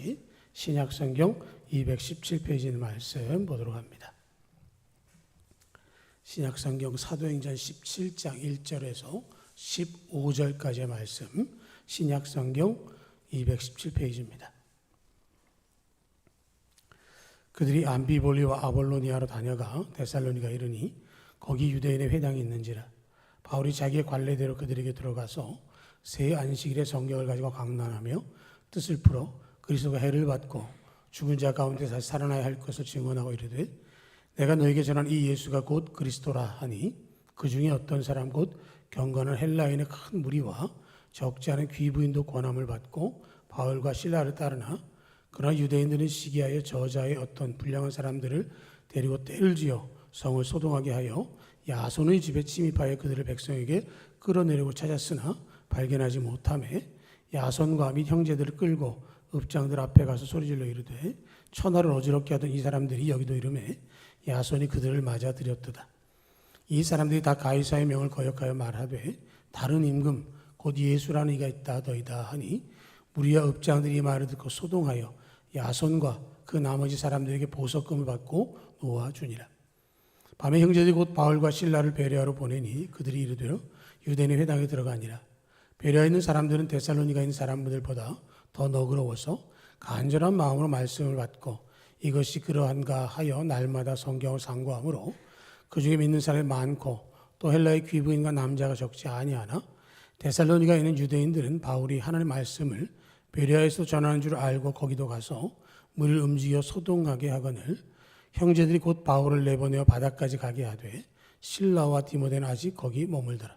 같이 신약 성경 217페이지 말씀 보도록 합니다. 신약 성경 사도행전 17장 1절에서 15절까지의 말씀 신약 성경 217페이지입니다. 그들이 암비볼리와 아볼로니아로 다녀가 데살로니가 이르니 거기 유대인의 회당이 있는지라 바울이 자기의 관례대로 그들에게 들어가서 새 안식일의 성경을 가지고 강론하며 뜻을 풀어 그리스도가 해를 받고 죽은 자 가운데 다시 살아나야 할 것을 증언하고 이르되 내가 너에게 전한 이 예수가 곧 그리스도라 하니 그 중에 어떤 사람 곧 경건한 헬라인의 큰 무리와 적지 않은 귀부인도 권함을 받고 바울과 신라를 따르나 그러나 유대인들은 시기하여 저자의 어떤 불량한 사람들을 데리고 때를 지어 성을 소동하게 하여 야손의 집에 침입하여 그들을 백성에게 끌어내려고 찾았으나 발견하지 못함에 야손과 및 형제들을 끌고 읍장들 앞에 가서 소리질러 이르되 천하를 어지럽게 하던 이 사람들이 여기도 이름에 야손이 그들을 맞아 들였도다. 이 사람들이 다 가이사의 명을 거역하여 말하되 다른 임금 곧 예수라는 이가 있다 너희다 하니 무리와 읍장들이 이 말을 듣고 소동하여 야손과 그 나머지 사람들에게 보석금을 받고 놓아주니라. 밤에 형제들이 곧 바울과 신라를 베레아로 보내니 그들이 이르되 유대인의 회당에 들어가니라. 베레아에 있는 사람들은 데살로니가 있는 사람들보다 더 너그러워서 간절한 마음으로 말씀을 받고 이것이 그러한가 하여 날마다 성경을 상고하므로 그 중에 믿는 사람이 많고 또 헬라의 귀부인과 남자가 적지 아니하나 데살로니가 있는 유대인들은 바울이 하나님의 말씀을 베레아에서 전하는 줄 알고 거기도 가서 물을 움직여 소동하게 하거늘 형제들이 곧 바울을 내보내어 바다까지 가게 하되 신라와 디모데는 아직 거기 머물더라.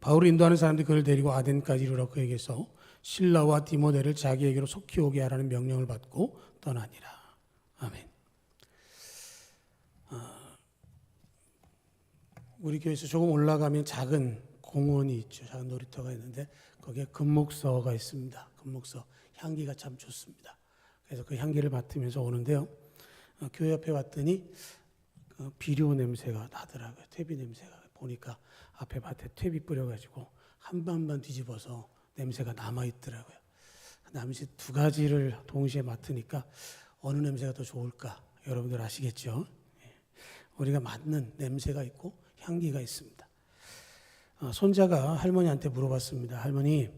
바울을 인도하는 사람들이 그를 데리고 아덴까지 이르러 그에게서 신라와 디모데를 자기에게로 속히 오게 하라는 명령을 받고 떠나니라. 아멘. 아, 우리 교회에서 조금 올라가면 작은 공원이 있죠. 작은 놀이터가 있는데 거기에 금목서가 있습니다. 금목서 향기가 참 좋습니다. 그래서 그 향기를 맡으면서 오는데요. 어, 교회 옆에 왔더니 그 비료 냄새가 나더라고요. 퇴비 냄새가 보니까 앞에 밭에 퇴비 뿌려가지고 한 반만 뒤집어서 냄새가 남아 있더라고요. 남시 두 가지를 동시에 맡으니까 어느 냄새가 더 좋을까? 여러분들 아시겠죠? 예. 우리가 맡는 냄새가 있고 향기가 있습니다. 어, 손자가 할머니한테 물어봤습니다. 할머니,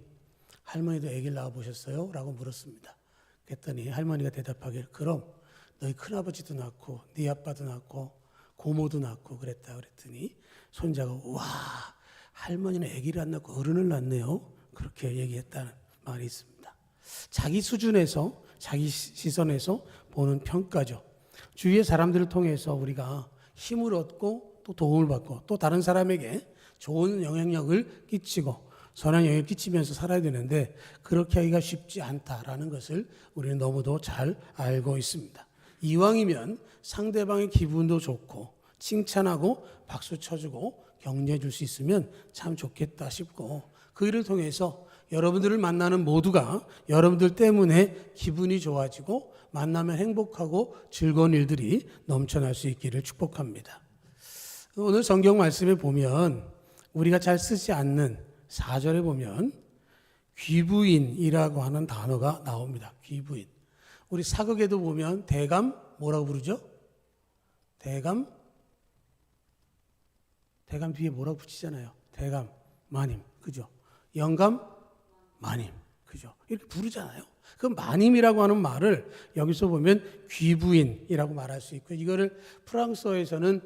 할머니도 아기를 낳아 보셨어요? 라고 물었습니다. 그랬더니 할머니가 대답하길 그럼 너희 큰아버지도 낳고 네 아빠도 낳고 고모도 낳고 그랬다 그랬더니 손자가 와 할머니는 아기를 안 낳고 어른을 낳네요. 그렇게 얘기했다는 말이 있습니다. 자기 수준에서 자기 시선에서 보는 평가죠. 주위의 사람들을 통해서 우리가 힘을 얻고 또 도움을 받고 또 다른 사람에게 좋은 영향력을 끼치고 선한 영향을 끼치면서 살아야 되는데 그렇게 하기가 쉽지 않다라는 것을 우리는 너무도 잘 알고 있습니다. 이왕이면 상대방의 기분도 좋고 칭찬하고 박수 쳐주고 격려해 줄 수 있으면 참 좋겠다 싶고 그 일을 통해서 여러분들을 만나는 모두가 여러분들 때문에 기분이 좋아지고 만나면 행복하고 즐거운 일들이 넘쳐날 수 있기를 축복합니다. 오늘 성경 말씀에 보면 우리가 잘 쓰지 않는 4절에 보면 귀부인이라고 하는 단어가 나옵니다. 귀부인. 우리 사극에도 보면 대감 뭐라고 부르죠? 대감 대감 뒤에 뭐라고 붙이잖아요. 대감 마님 그죠? 영감 마님 그죠? 이렇게 부르잖아요. 그 마님이라고 하는 말을 여기서 보면 귀부인이라고 말할 수 있고 이거를 프랑스어에서는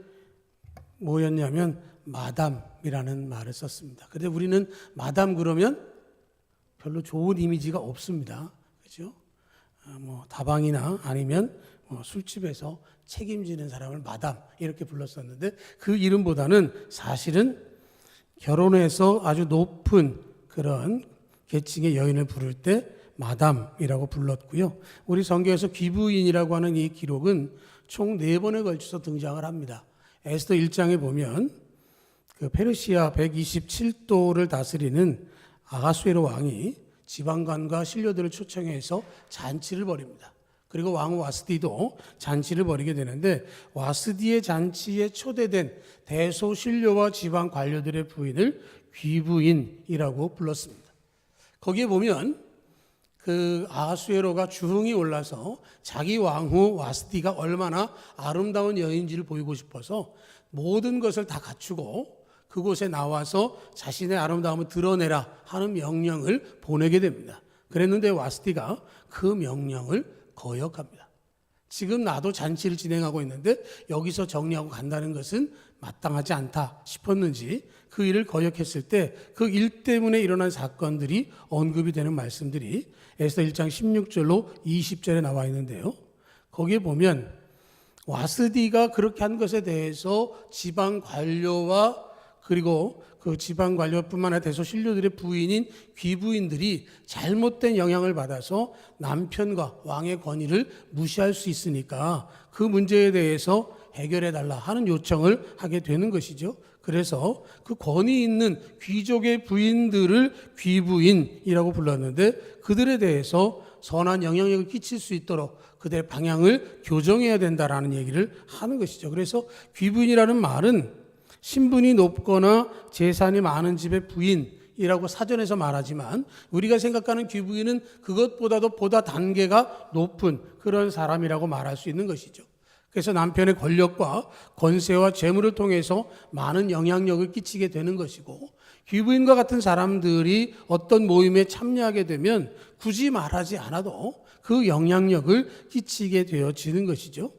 뭐였냐면 마담이라는 말을 썼습니다. 근데 우리는 마담 그러면 별로 좋은 이미지가 없습니다. 그죠? 아, 뭐 다방이나 아니면 뭐 술집에서 책임지는 사람을 마담 이렇게 불렀었는데 그 이름보다는 사실은 결혼해서 아주 높은 그런 계층의 여인을 부를 때 마담이라고 불렀고요. 우리 성경에서 귀부인이라고 하는 이 기록은 총 네 번에 걸쳐서 등장을 합니다. 에스더 1장에 보면 그 페르시아 127도를 다스리는 아가수에로 왕이 지방관과 신료들을 초청해서 잔치를 벌입니다. 그리고 왕 와스디도 잔치를 벌이게 되는데 와스디의 잔치에 초대된 대소 신료와 지방 관료들의 부인을 귀부인이라고 불렀습니다. 거기에 보면 그 아하수에로가 주흥이 올라서 자기 왕후 와스티가 얼마나 아름다운 여인지를 보이고 싶어서 모든 것을 다 갖추고 그곳에 나와서 자신의 아름다움을 드러내라 하는 명령을 보내게 됩니다. 그랬는데 와스티가 그 명령을 거역합니다. 지금 나도 잔치를 진행하고 있는데 여기서 정리하고 간다는 것은 마땅하지 않다 싶었는지 그 일을 거역했을 때 그 일 때문에 일어난 사건들이 언급이 되는 말씀들이 에스더 1장 16절로 20절에 나와 있는데요. 거기에 보면 와스디가 그렇게 한 것에 대해서 지방 관료와 그리고 그 지방 관료뿐만 아니라 대소 신료들의 부인인 귀부인들이 잘못된 영향을 받아서 남편과 왕의 권위를 무시할 수 있으니까 그 문제에 대해서 해결해 달라 하는 요청을 하게 되는 것이죠. 그래서 그 권위 있는 귀족의 부인들을 귀부인이라고 불렀는데 그들에 대해서 선한 영향력을 끼칠 수 있도록 그들의 방향을 교정해야 된다라는 얘기를 하는 것이죠. 그래서 귀부인이라는 말은 신분이 높거나 재산이 많은 집의 부인 이라고 사전에서 말하지만 우리가 생각하는 귀부인은 그것보다도 보다 단계가 높은 그런 사람이라고 말할 수 있는 것이죠. 그래서 남편의 권력과 권세와 재물을 통해서 많은 영향력을 끼치게 되는 것이고 귀부인과 같은 사람들이 어떤 모임에 참여하게 되면 굳이 말하지 않아도 그 영향력을 끼치게 되어지는 것이죠.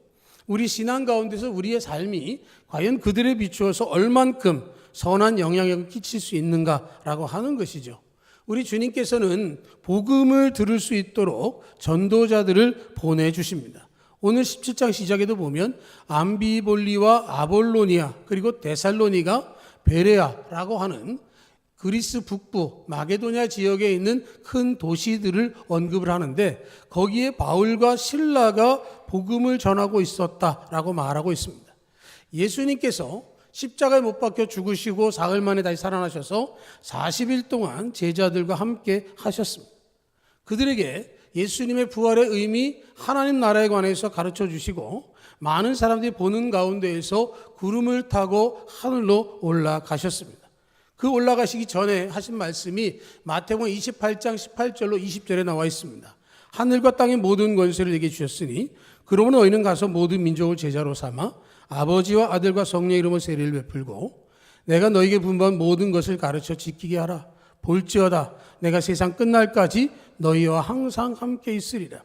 우리 신앙 가운데서 우리의 삶이 과연 그들에 비추어서 얼만큼 선한 영향력을 끼칠 수 있는가라고 하는 것이죠. 우리 주님께서는 복음을 들을 수 있도록 전도자들을 보내주십니다. 오늘 17장 시작에도 보면 암비볼리와 아볼로니아 그리고 데살로니가 베레아라고 하는 그리스 북부 마게도냐 지역에 있는 큰 도시들을 언급을 하는데 거기에 바울과 신라가 복음을 전하고 있었다라고 말하고 있습니다. 예수님께서 십자가에 못 박혀 죽으시고 사흘 만에 다시 살아나셔서 40일 동안 제자들과 함께 하셨습니다. 그들에게 예수님의 부활의 의미 하나님 나라에 관해서 가르쳐 주시고 많은 사람들이 보는 가운데에서 구름을 타고 하늘로 올라가셨습니다. 그 올라가시기 전에 하신 말씀이 마태복음 28장 18절로 20절에 나와 있습니다. 하늘과 땅의 모든 권세를 내게 주셨으니 그러므로 너희는 가서 모든 민족을 제자로 삼아 아버지와 아들과 성령의 이름으로 세례를 베풀고 내가 너희에게 분부한 모든 것을 가르쳐 지키게 하라. 볼지어다 내가 세상 끝날까지 너희와 항상 함께 있으리라.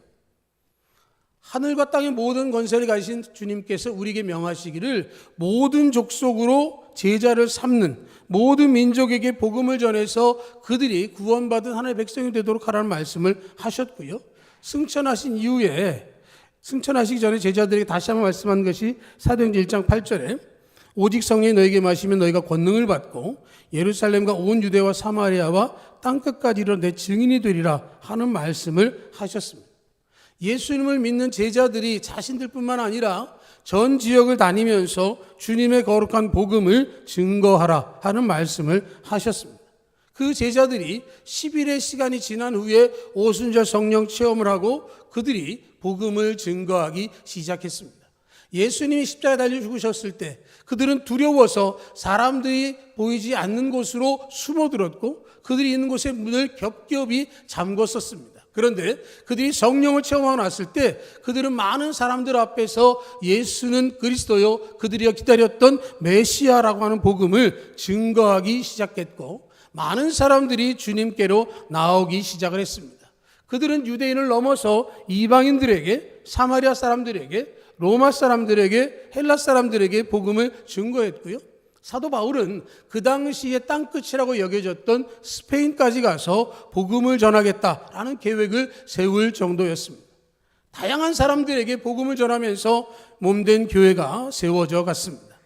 하늘과 땅의 모든 권세를 가지신 주님께서 우리에게 명하시기를 모든 족속으로 제자를 삼는 모든 민족에게 복음을 전해서 그들이 구원받은 하나님의 백성이 되도록 하라는 말씀을 하셨고요. 승천하신 이후에 승천하시기 전에 제자들에게 다시 한번 말씀한 것이 사도행전 1장 8절에 오직 성령이 너에게 마시면 너희가 권능을 받고 예루살렘과 온 유대와 사마리아와 땅 끝까지 이르러 내 증인이 되리라 하는 말씀을 하셨습니다. 예수님을 믿는 제자들이 자신들뿐만 아니라 전 지역을 다니면서 주님의 거룩한 복음을 증거하라 하는 말씀을 하셨습니다. 그 제자들이 10일의 시간이 지난 후에 오순절 성령 체험을 하고 그들이 복음을 증거하기 시작했습니다. 예수님이 십자가에 달려 죽으셨을 때 그들은 두려워서 사람들이 보이지 않는 곳으로 숨어들었고 그들이 있는 곳에 문을 겹겹이 잠궜었습니다. 그런데 그들이 성령을 체험하고 났을 때 그들은 많은 사람들 앞에서 예수는 그리스도요 그들이 기다렸던 메시아라고 하는 복음을 증거하기 시작했고 많은 사람들이 주님께로 나오기 시작을 했습니다. 그들은 유대인을 넘어서 이방인들에게 사마리아 사람들에게 로마 사람들에게 헬라 사람들에게 복음을 증거했고요. 사도 바울은 그 당시에 땅끝이라고 여겨졌던 스페인까지 가서 복음을 전하겠다라는 계획을 세울 정도였습니다. 다양한 사람들에게 복음을 전하면서 몸된 교회가 세워져 갔습니다.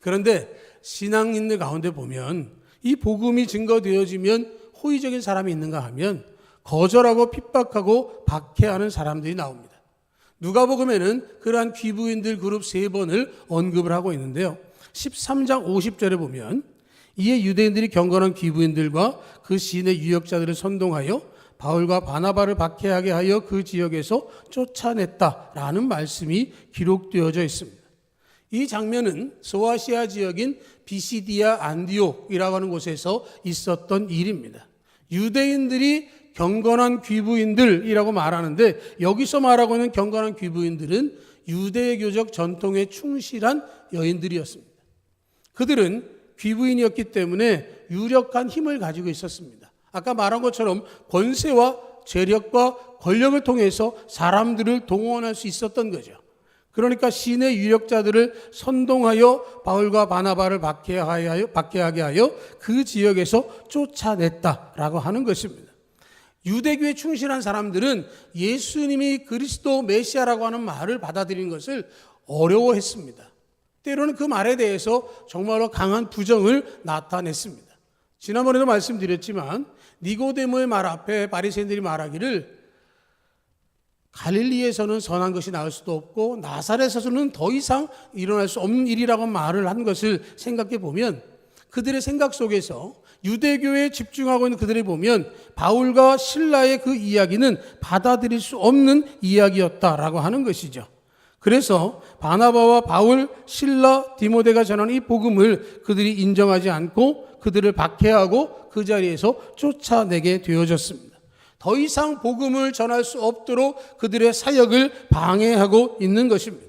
그런데 신앙인들 가운데 보면 이 복음이 증거되어지면 호의적인 사람이 있는가 하면 거절하고 핍박하고 박해하는 사람들이 나옵니다. 누가복음에는 그러한 귀부인들 그룹 세 번을 언급을 하고 있는데요. 13장 50절에 보면 이에 유대인들이 경건한 귀부인들과 그 시인의 유역자들을 선동하여 바울과 바나바를 박해하게 하여 그 지역에서 쫓아냈다라는 말씀이 기록되어져 있습니다. 이 장면은 소아시아 지역인 비시디아 안디옥이라고 하는 곳에서 있었던 일입니다. 유대인들이 경건한 귀부인들이라고 말하는데 여기서 말하고 있는 경건한 귀부인들은 유대교적 전통에 충실한 여인들이었습니다. 그들은 귀부인이었기 때문에 유력한 힘을 가지고 있었습니다. 아까 말한 것처럼 권세와 재력과 권력을 통해서 사람들을 동원할 수 있었던 거죠. 그러니까 신의 유력자들을 선동하여 바울과 바나바를 박해하게 하여 그 지역에서 쫓아냈다라고 하는 것입니다. 유대교에 충실한 사람들은 예수님이 그리스도 메시아라고 하는 말을 받아들이는 것을 어려워했습니다. 때로는 그 말에 대해서 정말로 강한 부정을 나타냈습니다. 지난번에도 말씀드렸지만 니고데모의 말 앞에 바리새인들이 말하기를 갈릴리에서는 선한 것이 나을 수도 없고 나사렛에서는 더 이상 일어날 수 없는 일이라고 말을 한 것을 생각해 보면 그들의 생각 속에서 유대교에 집중하고 있는 그들을 보면 바울과 신라의 그 이야기는 받아들일 수 없는 이야기였다라고 하는 것이죠. 그래서 바나바와 바울, 신라, 디모데가 전하는 이 복음을 그들이 인정하지 않고 그들을 박해하고 그 자리에서 쫓아내게 되어졌습니다. 더 이상 복음을 전할 수 없도록 그들의 사역을 방해하고 있는 것입니다.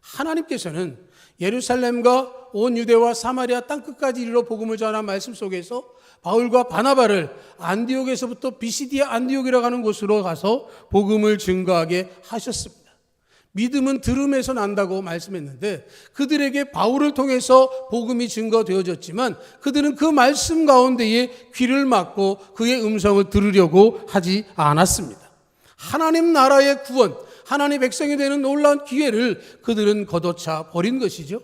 하나님께서는 예루살렘과 온 유대와 사마리아 땅끝까지 이르러 복음을 전한 말씀 속에서 바울과 바나바를 안디옥에서부터 비시디아 안디옥이라고 하는 곳으로 가서 복음을 증거하게 하셨습니다. 믿음은 들음에서 난다고 말씀했는데 그들에게 바울을 통해서 복음이 증거되어졌지만 그들은 그 말씀 가운데에 귀를 막고 그의 음성을 들으려고 하지 않았습니다. 하나님 나라의 구원, 하나님 백성이 되는 놀라운 기회를 그들은 걷어차 버린 것이죠.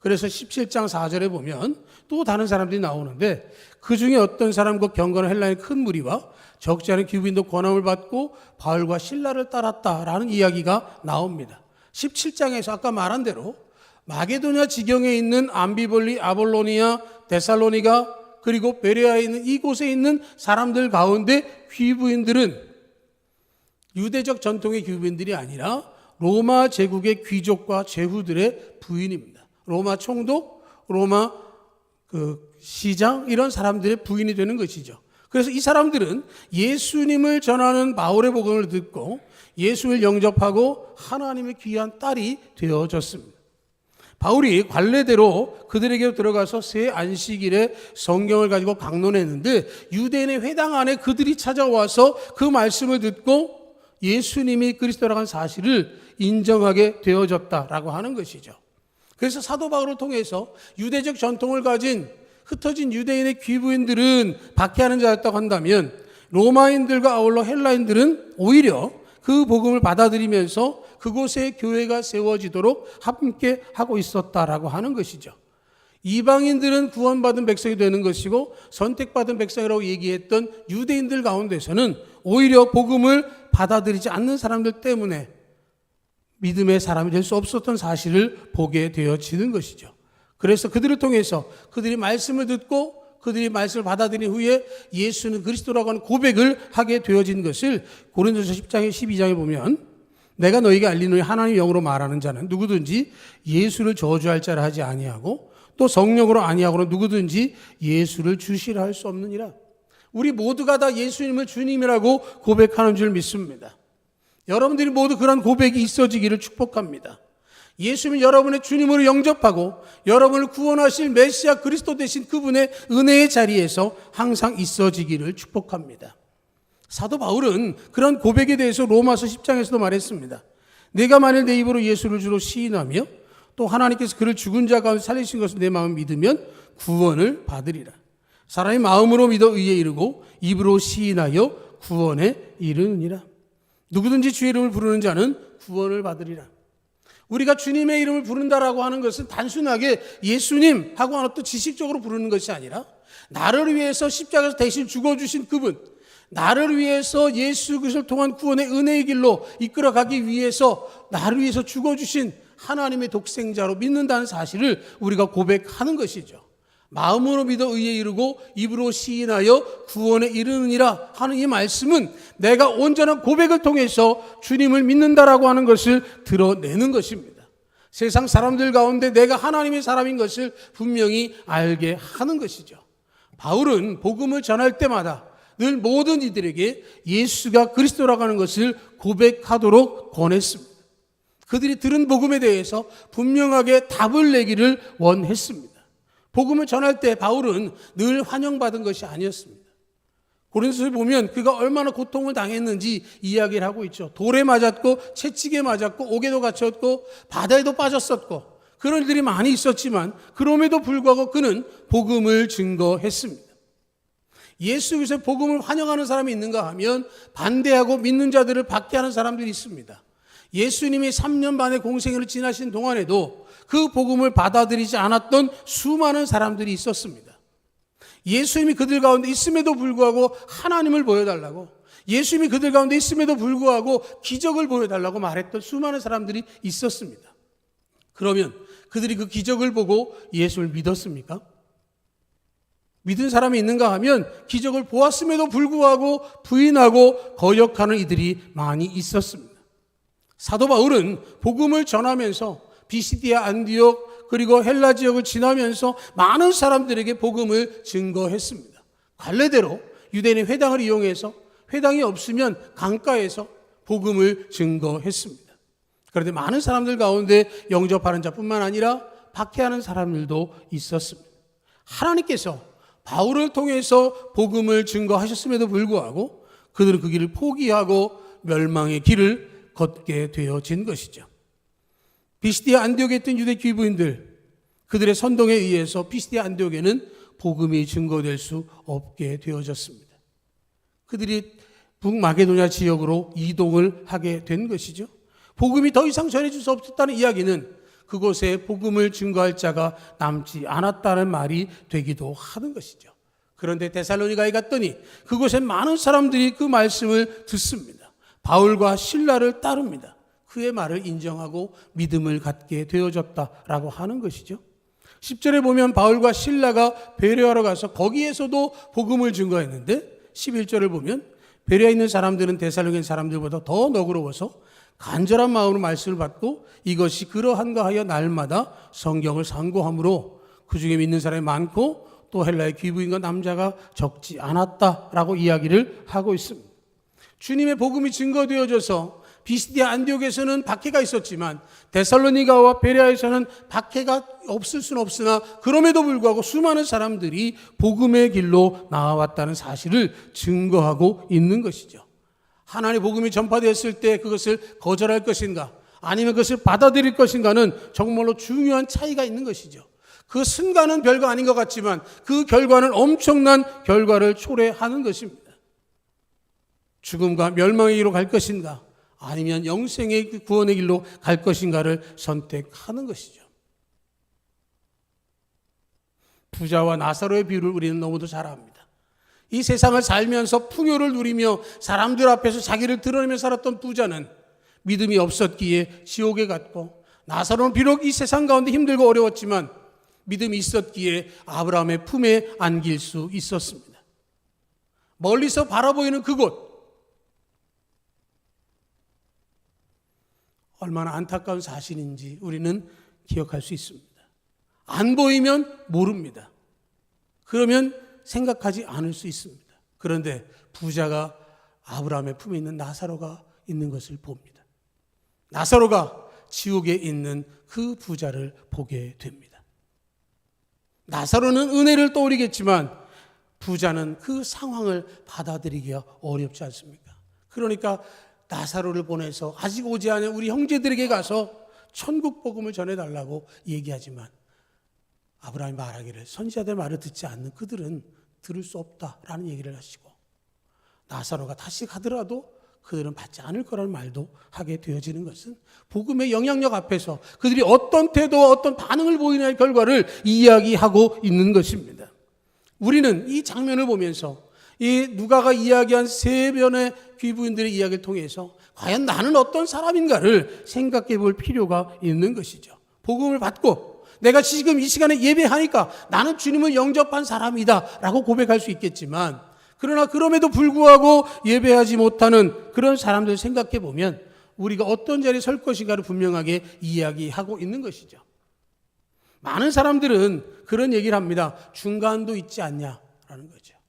그래서 17장 4절에 보면 또 다른 사람들이 나오는데 그 중에 어떤 사람과 경건한 헬라의 큰 무리와 적지 않은 기부인도 권함을 받고 바울과 신라를 따랐다라는 이야기가 나옵니다. 17장에서 아까 말한 대로 마게도냐 지경에 있는 암비볼리, 아볼로니아, 데살로니가 그리고 베레아에 있는 이곳에 있는 사람들 가운데 귀부인들은 유대적 전통의 귀부인들이 아니라 로마 제국의 귀족과 제후들의 부인입니다. 로마 총독, 로마 그 시장 이런 사람들의 부인이 되는 것이죠. 그래서 이 사람들은 예수님을 전하는 바울의 복음을 듣고 예수를 영접하고 하나님의 귀한 딸이 되어졌습니다. 바울이 관례대로 그들에게 들어가서 새 안식일에 성경을 가지고 강론했는데 유대인의 회당 안에 그들이 찾아와서 그 말씀을 듣고 예수님이 그리스도라는 사실을 인정하게 되어졌다라고 하는 것이죠. 그래서 사도 바울을 통해서 유대적 전통을 가진 흩어진 유대인의 귀부인들은 박해하는 자였다고 한다면 로마인들과 아울러 헬라인들은 오히려 그 복음을 받아들이면서 그곳에 교회가 세워지도록 함께 하고 있었다라고 하는 것이죠. 이방인들은 구원받은 백성이 되는 것이고 선택받은 백성이라고 얘기했던 유대인들 가운데서는 오히려 복음을 받아들이지 않는 사람들 때문에 믿음의 사람이 될 수 없었던 사실을 보게 되어지는 것이죠. 그래서 그들을 통해서 그들이 말씀을 듣고 그들이 말씀을 받아들인 후에 예수는 그리스도라고 하는 고백을 하게 되어진 것을 고린도서 10장의 12장에 보면 내가 너에게 알리노니 하나님 영으로 말하는 자는 누구든지 예수를 저주할 자를 하지 아니하고 또 성령으로 아니하고는 누구든지 예수를 주시라 할 수 없느니라. 우리 모두가 다 예수님을 주님이라고 고백하는 줄 믿습니다. 여러분들이 모두 그런 고백이 있어지기를 축복합니다. 예수님 여러분의 주님으로 영접하고 여러분을 구원하실 메시아 그리스도 되신 그분의 은혜의 자리에서 항상 있어지기를 축복합니다. 사도 바울은 그런 고백에 대해서 로마서 10장에서도 말했습니다. 내가 만일 내 입으로 예수를 주로 시인하며 또 하나님께서 그를 죽은 자 가운데 살리신 것을 내 마음 믿으면 구원을 받으리라. 사람이 마음으로 믿어 의에 이르고 입으로 시인하여 구원에 이르느니라. 누구든지 주의 이름을 부르는 자는 구원을 받으리라. 우리가 주님의 이름을 부른다라고 하는 것은 단순하게 예수님 하고 하나 또 지식적으로 부르는 것이 아니라 나를 위해서 십자가에서 대신 죽어주신 그분, 나를 위해서 예수 그리스도를 통한 구원의 은혜의 길로 이끌어가기 위해서 나를 위해서 죽어주신 하나님의 독생자로 믿는다는 사실을 우리가 고백하는 것이죠. 마음으로 믿어 의에 이르고 입으로 시인하여 구원에 이르느니라 하는 이 말씀은 내가 온전한 고백을 통해서 주님을 믿는다라고 하는 것을 드러내는 것입니다. 세상 사람들 가운데 내가 하나님의 사람인 것을 분명히 알게 하는 것이죠. 바울은 복음을 전할 때마다 늘 모든 이들에게 예수가 그리스도라고 하는 것을 고백하도록 권했습니다. 그들이 들은 복음에 대해서 분명하게 답을 내기를 원했습니다. 복음을 전할 때 바울은 늘 환영받은 것이 아니었습니다. 고린도서에 보면 그가 얼마나 고통을 당했는지 이야기를 하고 있죠. 돌에 맞았고 채찍에 맞았고 옥에도 갇혔고 바다에도 빠졌었고 그런 일들이 많이 있었지만 그럼에도 불구하고 그는 복음을 증거했습니다. 예수 그리스도 복음을 환영하는 사람이 있는가 하면 반대하고 믿는 자들을 박해하는 사람들이 있습니다. 예수님이 3년 반의 공생을 지나신 동안에도 그 복음을 받아들이지 않았던 수많은 사람들이 있었습니다. 예수님이 그들 가운데 있음에도 불구하고 하나님을 보여달라고 예수님이 그들 가운데 있음에도 불구하고 기적을 보여달라고 말했던 수많은 사람들이 있었습니다. 그러면 그들이 그 기적을 보고 예수를 믿었습니까? 믿은 사람이 있는가 하면 기적을 보았음에도 불구하고 부인하고 거역하는 이들이 많이 있었습니다. 사도 바울은 복음을 전하면서 비시디아 안디옥 그리고 헬라 지역을 지나면서 많은 사람들에게 복음을 증거했습니다. 관례대로 유대인의 회당을 이용해서 회당이 없으면 강가에서 복음을 증거했습니다. 그런데 많은 사람들 가운데 영접하는 자뿐만 아니라 박해하는 사람들도 있었습니다. 하나님께서 바울을 통해서 복음을 증거하셨음에도 불구하고 그들은 그 길을 포기하고 멸망의 길을 걷게 되어진 것이죠. 비스디아 안디옥에 있던 유대 귀부인들 그들의 선동에 의해서 비스디아 안디옥에는 복음이 증거될 수 없게 되어졌습니다. 그들이 북마게도냐 지역으로 이동을 하게 된 것이죠. 복음이 더 이상 전해질 수 없었다는 이야기는 그곳에 복음을 증거할 자가 남지 않았다는 말이 되기도 하는 것이죠. 그런데 데살로니가에 갔더니 그곳에 많은 사람들이 그 말씀을 듣습니다. 바울과 신라를 따릅니다. 그의 말을 인정하고 믿음을 갖게 되어졌다라고 하는 것이죠. 10절에 보면 바울과 신라가 베레아로 가서 거기에서도 복음을 증거했는데 11절을 보면 베레아에 있는 사람들은 데살로니가 사람들보다 더 너그러워서 간절한 마음으로 말씀을 받고 이것이 그러한가 하여 날마다 성경을 상고함으로 그 중에 믿는 사람이 많고 또 헬라의 귀부인과 남자가 적지 않았다라고 이야기를 하고 있습니다. 주님의 복음이 증거되어져서 비스디아 안디옥에서는 박해가 있었지만 데살로니가와 베레아에서는 박해가 없을 수는 없으나 그럼에도 불구하고 수많은 사람들이 복음의 길로 나아왔다는 사실을 증거하고 있는 것이죠. 하나님의 복음이 전파되었을 때 그것을 거절할 것인가 아니면 그것을 받아들일 것인가는 정말로 중요한 차이가 있는 것이죠. 그 순간은 별거 아닌 것 같지만 그 결과는 엄청난 결과를 초래하는 것입니다. 죽음과 멸망의 길로 갈 것인가 아니면 영생의 그 구원의 길로 갈 것인가를 선택하는 것이죠. 부자와 나사로의 비유를 우리는 너무도 잘 압니다. 이 세상을 살면서 풍요를 누리며 사람들 앞에서 자기를 드러내며 살았던 부자는 믿음이 없었기에 지옥에 갔고 나사로는 비록 이 세상 가운데 힘들고 어려웠지만 믿음이 있었기에 아브라함의 품에 안길 수 있었습니다. 멀리서 바라보이는 그곳 얼마나 안타까운 사실인지 우리는 기억할 수 있습니다. 안 보이면 모릅니다. 그러면 생각하지 않을 수 있습니다. 그런데 부자가 아브라함의 품에 있는 나사로가 있는 것을 봅니다. 나사로가 지옥에 있는 그 부자를 보게 됩니다. 나사로는 은혜를 떠올리겠지만 부자는 그 상황을 받아들이기가 어렵지 않습니까? 그러니까 나사로를 보내서 아직 오지 않은 우리 형제들에게 가서 천국 복음을 전해달라고 얘기하지만 아브라함이 말하기를 선지자들 말을 듣지 않는 그들은 들을 수 없다라는 얘기를 하시고 나사로가 다시 가더라도 그들은 받지 않을 거라는 말도 하게 되어지는 것은 복음의 영향력 앞에서 그들이 어떤 태도와 어떤 반응을 보이냐의 결과를 이야기하고 있는 것입니다. 우리는 이 장면을 보면서 이 누가가 이야기한 세 변의 귀부인들의 이야기를 통해서 과연 나는 어떤 사람인가를 생각해 볼 필요가 있는 것이죠. 복음을 받고 내가 지금 이 시간에 예배하니까 나는 주님을 영접한 사람이다 라고 고백할 수 있겠지만 그러나 그럼에도 불구하고 예배하지 못하는 그런 사람들 생각해 보면 우리가 어떤 자리에 설 것인가를 분명하게 이야기하고 있는 것이죠. 많은 사람들은 그런 얘기를 합니다. 중간도 있지 않냐라는 거죠.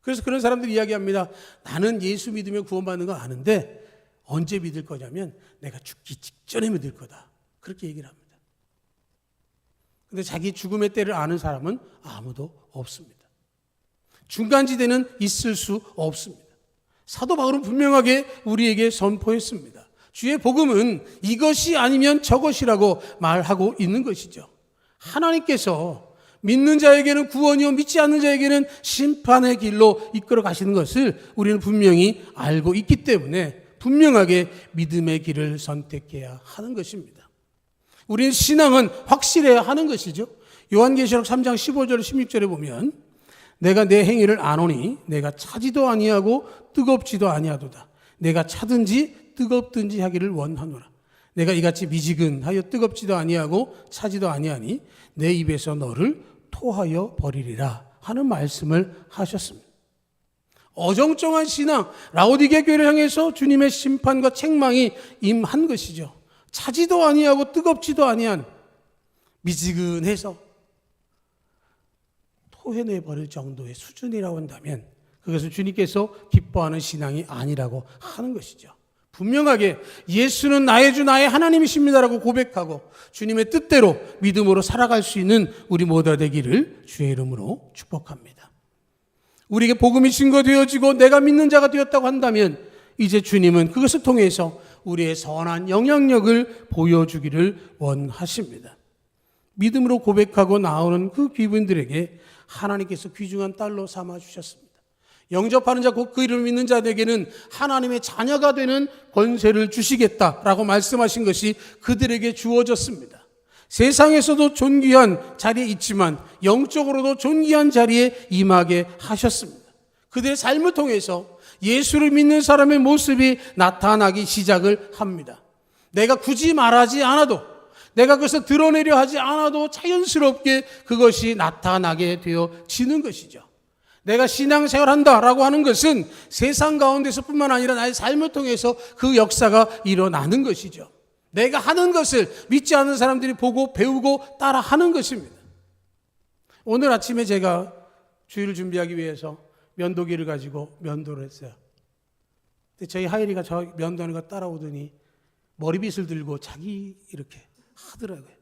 그래서 그런 사람들이 이야기합니다. 나는 예수 믿으면 구원받는 거 아는데 언제 믿을 거냐면 내가 죽기 직전에 믿을 거다. 그렇게 얘기를 합니다. 근데 자기 죽음의 때를 아는 사람은 아무도 없습니다. 중간지대는 있을 수 없습니다. 사도 바울은 분명하게 우리에게 선포했습니다. 주의 복음은 이것이 아니면 저것이라고 말하고 있는 것이죠. 하나님께서 믿는 자에게는 구원이요 믿지 않는 자에게는 심판의 길로 이끌어 가시는 것을 우리는 분명히 알고 있기 때문에 분명하게 믿음의 길을 선택해야 하는 것입니다. 우리는 신앙은 확실해야 하는 것이죠. 요한계시록 3장 15절 16절에 보면 내가 내 행위를 아노니 내가 차지도 아니하고 뜨겁지도 아니하도다. 내가 차든지 뜨겁든지 하기를 원하노라. 내가 이같이 미지근하여 뜨겁지도 아니하고 차지도 아니하니 내 입에서 너를 토하여 버리리라 하는 말씀을 하셨습니다. 어정쩡한 신앙, 라오디게 교회를 향해서 주님의 심판과 책망이 임한 것이죠. 차지도 아니하고 뜨겁지도 아니한 미지근해서 토해내 버릴 정도의 수준이라고 한다면 그것은 주님께서 기뻐하는 신앙이 아니라고 하는 것이죠. 분명하게 예수는 나의 주 나의 하나님이십니다라고 고백하고 주님의 뜻대로 믿음으로 살아갈 수 있는 우리 모두가 되기를 주의 이름으로 축복합니다. 우리에게 복음이 증거되어지고 내가 믿는 자가 되었다고 한다면 이제 주님은 그것을 통해서 우리의 선한 영향력을 보여주기를 원하십니다. 믿음으로 고백하고 나오는 그 귀분들에게 하나님께서 귀중한 딸로 삼아 주셨습니다. 영접하는 자, 곧 그 이름을 믿는 자들에게는 하나님의 자녀가 되는 권세를 주시겠다라고 말씀하신 것이 그들에게 주어졌습니다. 세상에서도 존귀한 자리에 있지만 영적으로도 존귀한 자리에 임하게 하셨습니다. 그들의 삶을 통해서 예수를 믿는 사람의 모습이 나타나기 시작을 합니다. 내가 굳이 말하지 않아도 내가 그것을 드러내려 하지 않아도 자연스럽게 그것이 나타나게 되어지는 것이죠. 내가 신앙생활 한다라고 하는 것은 세상 가운데서뿐만 아니라 나의 삶을 통해서 그 역사가 일어나는 것이죠. 내가 하는 것을 믿지 않는 사람들이 보고 배우고 따라 하는 것입니다. 오늘 아침에 제가 주일을 준비하기 위해서 면도기를 가지고 면도를 했어요. 근데 저희 하율이가 저 면도하는 거 따라오더니 머리빗을 들고 자기 이렇게 하더라고요.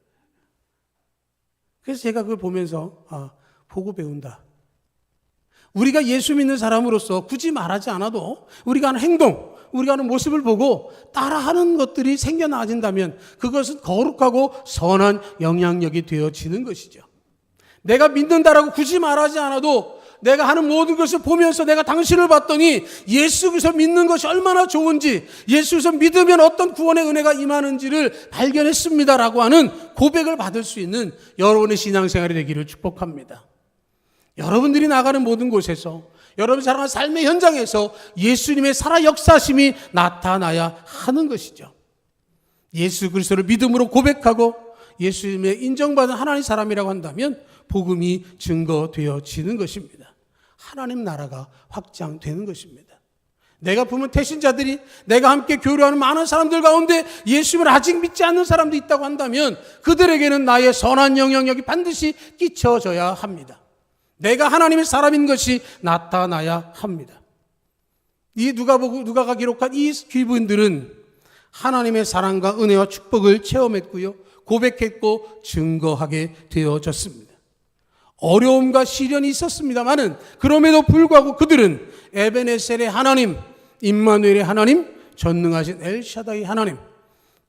그래서 제가 그걸 보면서 아, 보고 배운다. 우리가 예수 믿는 사람으로서 굳이 말하지 않아도 우리가 하는 행동, 우리가 하는 모습을 보고 따라하는 것들이 생겨나진다면 그것은 거룩하고 선한 영향력이 되어지는 것이죠. 내가 믿는다라고 굳이 말하지 않아도 내가 하는 모든 것을 보면서 내가 당신을 봤더니 예수 그리스도 믿는 것이 얼마나 좋은지 예수 그리스도 믿으면 어떤 구원의 은혜가 임하는지를 발견했습니다라고 하는 고백을 받을 수 있는 여러분의 신앙생활이 되기를 축복합니다. 여러분들이 나가는 모든 곳에서 여러분 살아가는 삶의 현장에서 예수님의 살아 역사심이 나타나야 하는 것이죠. 예수 그리스도를 믿음으로 고백하고 예수님의 인정받은 하나님 사람이라고 한다면 복음이 증거되어지는 것입니다. 하나님 나라가 확장되는 것입니다. 내가 보면 태신자들이 내가 함께 교류하는 많은 사람들 가운데 예수님을 아직 믿지 않는 사람도 있다고 한다면 그들에게는 나의 선한 영향력이 반드시 끼쳐져야 합니다. 내가 하나님의 사람인 것이 나타나야 합니다. 이 누가 보고 누가가 기록한 이 귀분들은 하나님의 사랑과 은혜와 축복을 체험했고요. 고백했고 증거하게 되어졌습니다. 어려움과 시련이 있었습니다만은 그럼에도 불구하고 그들은 에베네셀의 하나님, 임마누엘의 하나님, 전능하신 엘샤다의 하나님,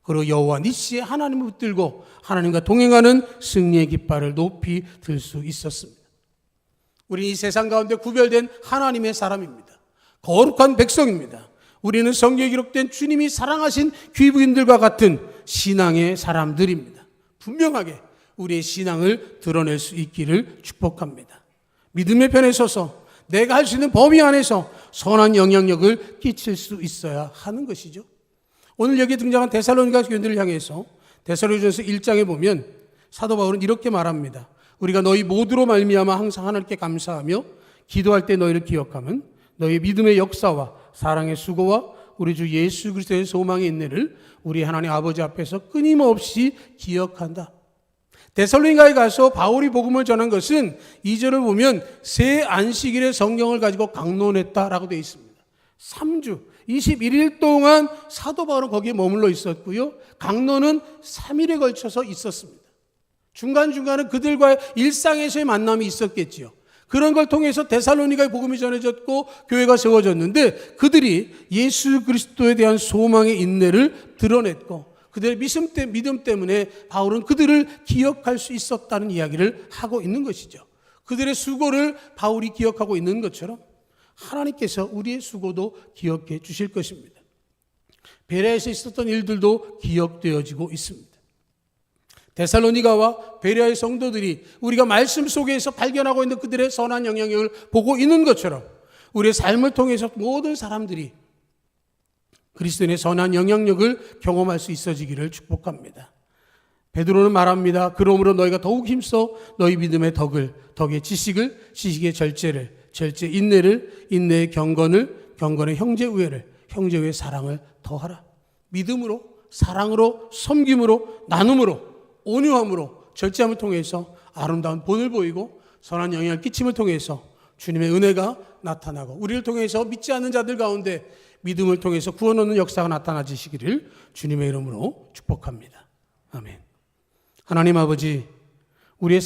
그리고 여호와 니시의 하나님을 붙들고 하나님과 동행하는 승리의 깃발을 높이 들 수 있었습니다. 우리 이 세상 가운데 구별된 하나님의 사람입니다. 거룩한 백성입니다. 우리는 성경에 기록된 주님이 사랑하신 귀부인들과 같은 신앙의 사람들입니다. 분명하게 우리의 신앙을 드러낼 수 있기를 축복합니다. 믿음의 편에 서서 내가 할 수 있는 범위 안에서 선한 영향력을 끼칠 수 있어야 하는 것이죠. 오늘 여기 등장한 데살로니가 교인들을 향해서 데살로니전서 1장에 보면 사도 바울은 이렇게 말합니다. 우리가 너희 모두로 말미암아 항상 하나님께 감사하며 기도할 때 너희를 기억하면 너희 믿음의 역사와 사랑의 수고와 우리 주 예수 그리스도의 소망의 인내를 우리 하나님 아버지 앞에서 끊임없이 기억한다. 데살로니가에 가서 바울이 복음을 전한 것은 이절을 보면 새 안식일의 성경을 가지고 강론했다라고 되어 있습니다. 3주 21일 동안 사도 바울은 거기에 머물러 있었고요. 강론은 3일에 걸쳐서 있었습니다. 중간중간에 그들과의 일상에서의 만남이 있었겠지요. 그런 걸 통해서 데살로니가의 복음이 전해졌고 교회가 세워졌는데 그들이 예수 그리스도에 대한 소망의 인내를 드러냈고 그들의 믿음, 때, 믿음 때문에 바울은 그들을 기억할 수 있었다는 이야기를 하고 있는 것이죠. 그들의 수고를 바울이 기억하고 있는 것처럼 하나님께서 우리의 수고도 기억해 주실 것입니다. 베레아에서 있었던 일들도 기억되어지고 있습니다. 데살로니가와 베레아의 성도들이 우리가 말씀 속에서 발견하고 있는 그들의 선한 영향력을 보고 있는 것처럼 우리의 삶을 통해서 모든 사람들이 그리스도인의 선한 영향력을 경험할 수 있어지기를 축복합니다. 베드로는 말합니다. 그러므로 너희가 더욱 힘써 너희 믿음의 덕을, 덕의 지식을, 지식의 절제를, 절제 인내를, 인내의 경건을, 경건의 형제 우애를, 형제 우애 사랑을 더하라. 믿음으로, 사랑으로, 섬김으로, 나눔으로, 온유함으로, 절제함을 통해서 아름다운 본을 보이고 선한 영향을 끼침을 통해서 주님의 은혜가 나타나고 우리를 통해서 믿지 않는 자들 가운데 믿음을 통해서 구원 얻는 역사가 나타나지시기를 주님의 이름으로 축복합니다. 아멘. 하나님 아버지, 우리의